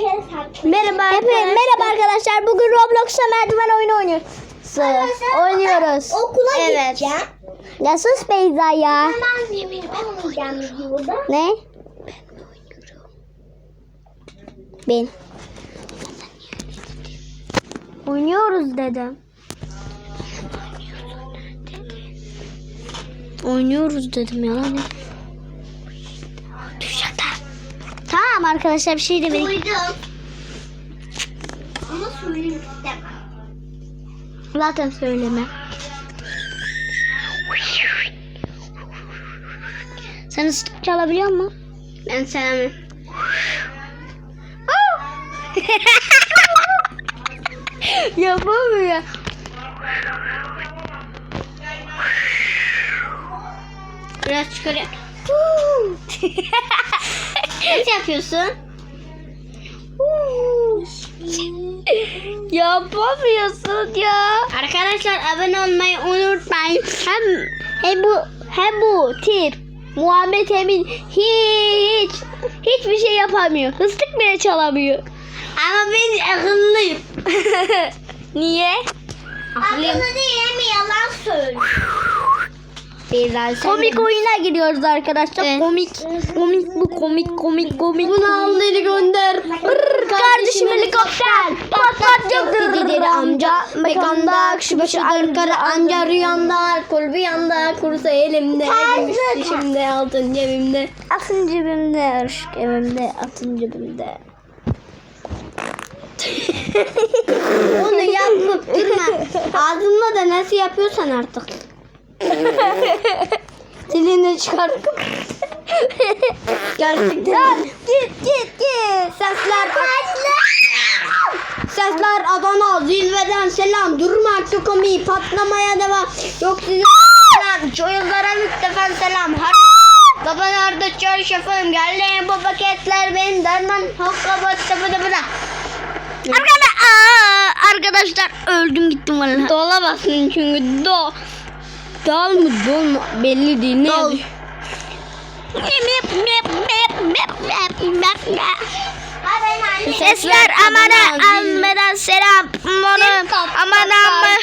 kere saklı. Merhaba arkadaşlar. Merhaba arkadaşlar. Bugün Roblox'ta merdiven oyunu oynuyoruz. Oynuyoruz. Okula Evet. gideceğim. Ya sus Beyza ya. Hemen olmayacağım videoda. Ne? Ben. Oynuyoruz dedim. Oynuyoruz dedim ya. Ne? Arkadaşlar bir şey demedik. Duydum. Ama söylemek istemem. Zaten söyleme. Sen ıslık çalabiliyor musun? Ben sevmem. Yapamıyor. Biraz çıkarayım. Nasıl yapıyorsun? Yapamıyorsun ya. Arkadaşlar abone olmayı unutmayın. Hem hem bu hem bu tip Muhammed Emin hiç hiçbir şey yapamıyor. Hıstık bile çalamıyor. Ama ben akıllıyım. Niye? Akıllı değil mi yalan söylüyor. Komik oyuna giriyoruz arkadaşlar. Komik. Komik bu komik komik komik. Bunu al dedi gönder. kardeşim helikopter. Patlatacak dedi amca. Mekanda kişi başı Ankara anca rüyanda. Kulübü yanda kursa elimde. Gümüş dişimde altın cebimde. Altın cebimde. Aşk evimde. Altın cebimde. Onu yapıp durma. Ağzınla da nasıl yapıyorsan artık. Dilini çıkartıp. Gerçekten. Git git git. Sesler Sesler Adana zirveden selam durma komi patlamaya devam yok size selam çocuklara müstefen selam Har Baba nerede çarşafım geldi bu paketler benim derman hokka batta bıda bıda Arkadaşlar, arkadaşlar öldüm gittim vallahi. Dolamazsın çünkü do Dal mı dol mu? Belli değil ne yazıyor? Sesler amana almadan selam. Mono aman amma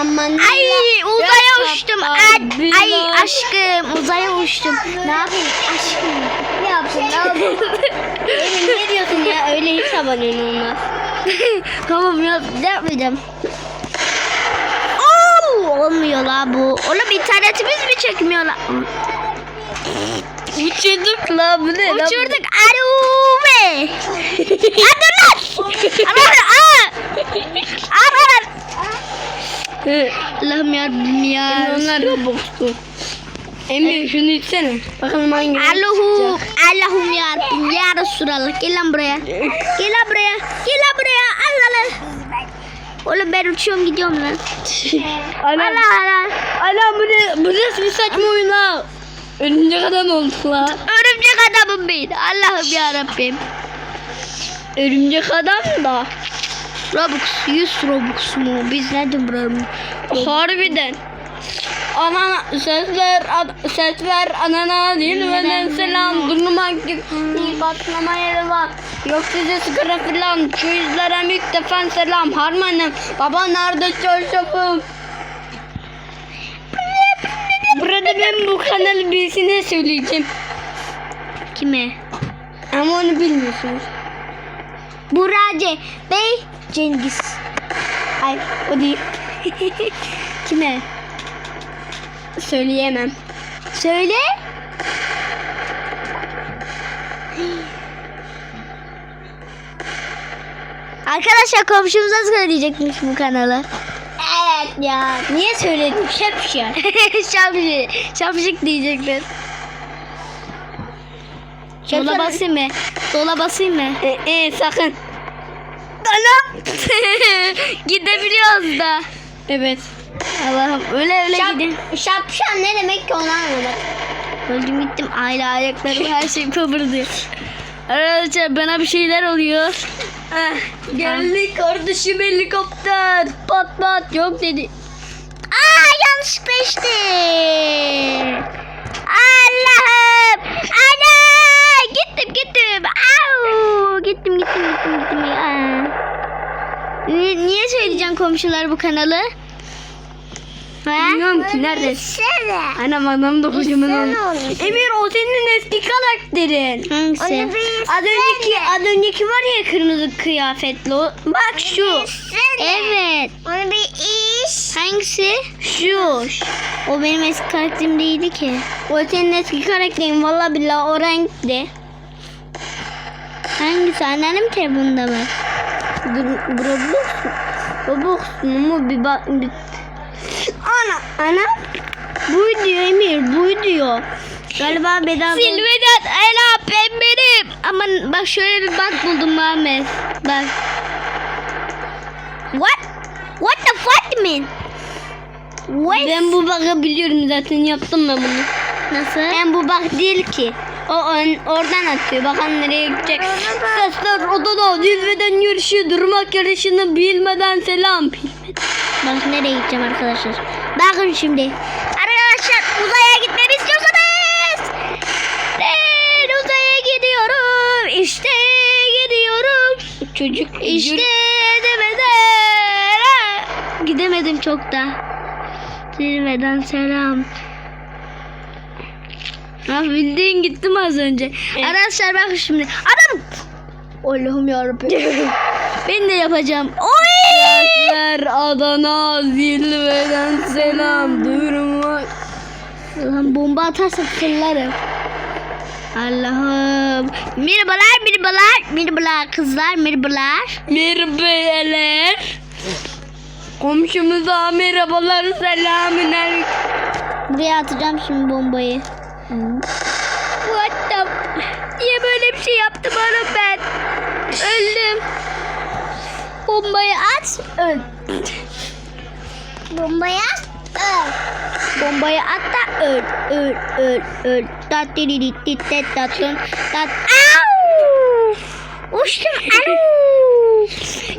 aman ay uzaya uçtum. ay, aşkım uzaya uçtum. Ne yapayım aşkım? Ne yaptın ne yaptın? Emin ne diyorsun ya? Öyle hiç abonen olmaz. tamam ya yapmayacağım olmuyor la bu oğlum internetimiz mi çekmiyor la Uçurduk la bu ne la? Uçurduk. Be. Hadi lan. Aman. Aman. Allah'ım yarabbim ya. Onlar Roblox'tu. Emre şunu içsene. Bakalım hangi Allah'ım. Allah'ım yarabbim. Ya Resulallah. Gel lan buraya. Gel lan buraya. Gel lan buraya. Allah Allah. Oğlum ben uçuyorum gidiyorum lan. Anam, Allah Allah. anam bu ne? Bu nasıl bir saçma oyun ha? Örümcek adam oldu la. Örümcek adamım ben. Allah'ım yarabbim. Örümcek adam da. Robux 100 Robux mu? Biz nereden bulalım? Harbiden. Ana sesler ad, ses ver anana dilveden selam. Durmak gibi patlamaya devam yok size sigara filan şu yüzlere müktefen selam. Harmanım baba nerede çarşafım Burada ben bu kanalı birisine söyleyeceğim. Kime? ama onu bilmiyorsunuz. Burace Bey Cengiz. ay o değil. Kime? Söyleyemem Söyle. Arkadaşlar komşumuza söyleyecekmiş bu kanalı. evet ya niye söyledim şapşal Şapşik, şapşik diyecekler. Dola basayım mı? Dola basayım mı? e, e, sakın Anam. Gidebiliyoruz da. evet Allah'ım öyle öyle Şap, gidin. Şapşal ne demek ki onu anlamadım. Öldüm gittim aile ayaklarım her şey kıvırdı. Arkadaşlar bana bir şeyler oluyor. Ah, Geldi kardeşim helikopter. Pat pat yok dedi. Aa yanlış peşti. Allah'ım. Ana gittim gittim. Au gittim gittim gittim gittim. Aa. Niye söyleyeceğim komşular bu kanalı? Bilmiyorum ki nerede. Anam anam da kocaman olmuş. Emir o senin eski karakterin. Hangisi? Az önceki az önceki var ya kırmızı kıyafetli o. Bak şu. Evet. Onu bir iş. Hangisi? Şu. O benim eski karakterim değildi ki. O senin eski karakterin. Valla billahi o renkli. Hangisi? Anneannem telefonunda mı? Roblox. Roblox mu bir bak. Bir... Ana. Bu diyor Emir. Bu diyor. Galiba bedava. Silvedat Ela ben benim. Aman bak şöyle bir bak buldum Muhammed. Bak. What? What the fuck mean? What? Ben bu bug'ı biliyorum zaten yaptım ben bunu. Nasıl? Ben bu bug değil ki. O ön- oradan atıyor. Bakalım nereye gidecek. Sesler odada zirveden yarışı durmak yarışını bilmeden selam. Bak nereye gideceğim arkadaşlar. Bakın şimdi. Arkadaşlar uzaya gitmemi istiyorsanız. Ben uzaya gidiyorum. İşte gidiyorum. Çocuk İşte demeden. Gidemedim çok da. Zirveden selam. Ha, bildiğin gittim az önce. Arkadaşlar bakın şimdi. Adam. Allah'ım yarabbim. ben de yapacağım. Oy! Sesler Adana zirveden selam durmak. Lan bomba atarsak fırlarım. Allah'ım. Merhabalar, merhabalar, merhabalar kızlar, merhabalar. Merhabalar. Komşumuza merhabalar selamün aleyküm. Buraya atacağım şimdi bombayı. What the... Niye böyle bir şey yaptım oğlum ben? Öldüm. Bombayı at, öl. Bombaya. Bombayı at da öl, öl, öl, öl. Tat diri tit tet tatın tat. Au! Uçtum, alo.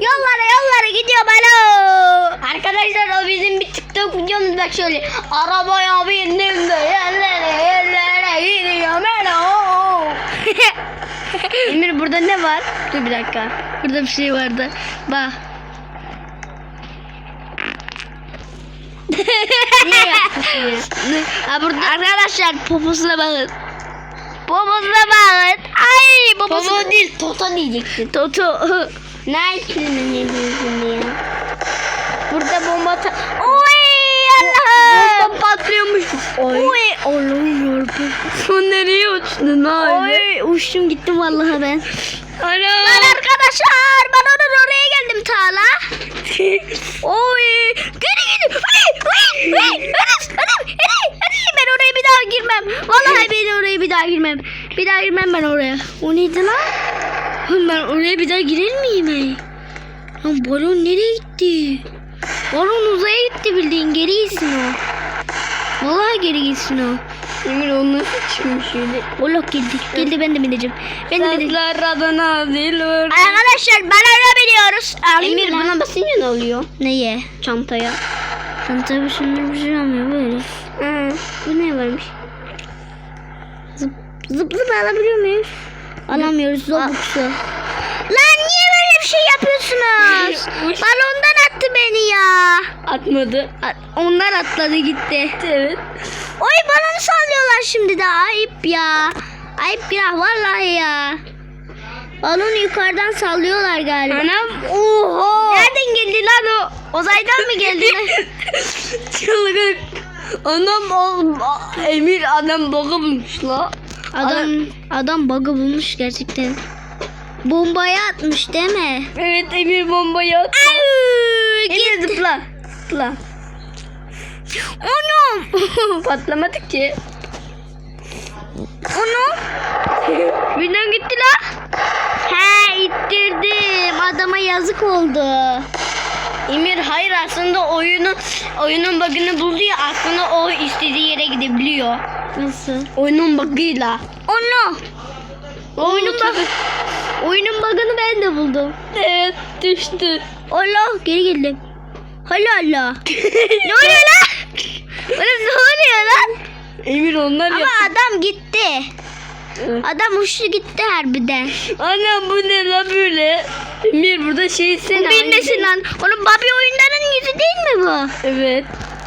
Yollara yollara gidiyorum alo. Arkadaşlar o bizim bir TikTok videomuz bak şöyle. Arabaya bindim de yerlere yerlere gidiyorum. Hello. Emir burada ne var? Dur bir dakika. Burada bir şey vardı. Bak. Niye yapmışsın ya? Ha burada arkadaşlar poposuna bakın. Poposuna bakın. Ay poposuna. Baba değil Toto diyeceksin. Toto. Nike filmi ne diyorsun ya? Burada bomba ta- Oy Allah'ım. Bomba patlıyormuş. Oy. Oy. Allah'ım yarabbim. Sen nereye uçtun? Oy uçtum gittim vallahi ben. Ana. Lan arkadaşlar ben onun oraya geldim Tala. Oy. Geri ay. Enes, Enes, Enes, Enes. Ben oraya bir girmem. Vallahi ben oraya bir daha girmem. Bir daha girmem ben oraya. O neydi lan? Ben oraya bir daha girer miyim? Lan balon nereye gitti? Balon uzaya gitti bildiğin geri gitsin o. Vallahi geri gitsin o. Emir o nasıl çıkmış öyle? Allah geldi. Geldi ben de bineceğim. Ben de bineceğim. Sesler Adana zilver. Arkadaşlar bana biliyoruz. Emir buna basınca ne oluyor? Neye? Çantaya. Çanta bir şunlar bir şey olmuyor böyle. Hı. Bu ne varmış? Zıp, zıp zıp alabiliyor muyuz? Alamıyoruz Zobux'u. Lan niye böyle bir şey yapıyorsunuz? Uç. Attı beni ya. Atmadı. A- Onlar atladı gitti. Evet. Oy balonu sallıyorlar şimdi de ayıp ya. Ayıp günah vallahi ya. Balonu yukarıdan sallıyorlar galiba. Anam. Oha. Nereden geldi lan o? Uzaydan mı geldi? Çılgın. Anam a- Emir adam boku bulmuş la. Adam adam bug'ı bulmuş gerçekten. Bombayı atmış değil mi? Evet Emir bombayı at. Emir zıpla. Zıpla. Anam. Patlamadı ki. Anam. Birden gitti la. He ittirdim. Adama yazık oldu. Emir hayır aslında oyunu oyunun bug'ını buldu ya aslında o istediği yere gidebiliyor. Nasıl? Oyunun bug'ıyla. Ana. Oyunun bug. Oyunun bug'ını ben de buldum. Evet düştü. Allah geri geldim. Hala Allah. ne oluyor lan? Oğlum ne oluyor lan? Emir onlar Ama yaptı. adam gitti. Adam uçtu gitti harbiden. Anam bu ne la böyle? Mir burada şey sen Bu bilmesin lan. Onun Barbie oyunların yüzü değil mi bu? Evet.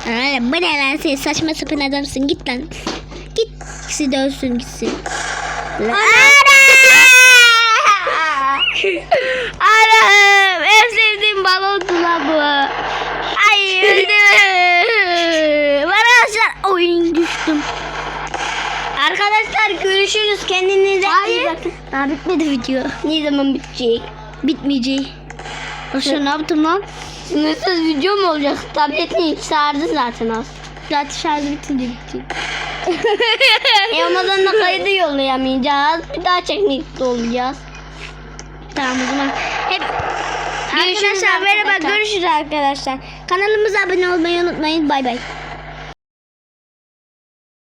Öyle bu ne lan sen saçma sapan adamsın git lan. Git. Gitsin dövsün gitsin. Anam en sevdiğim balondu lan bu. Ay öldüm. Arkadaşlar oyun düştüm. Arkadaşlar görüşürüz. Kendinize iyi Hayır. bakın. Daha bitmedi video. Ne zaman bitecek? Bitmeyecek. Başka ne yaptım lan? Sınırsız video mu olacak? Tabletini sardı zaten az. Zaten şarjı bitince bitti. e olmadan da kaydı yollayamayacağız. Bir daha çekmekte olacağız. Tamam o zaman. Hep Görüşürüz Arkadaşlar merhaba arkadaşlar. görüşürüz arkadaşlar. Kanalımıza abone olmayı unutmayın. Bay bay.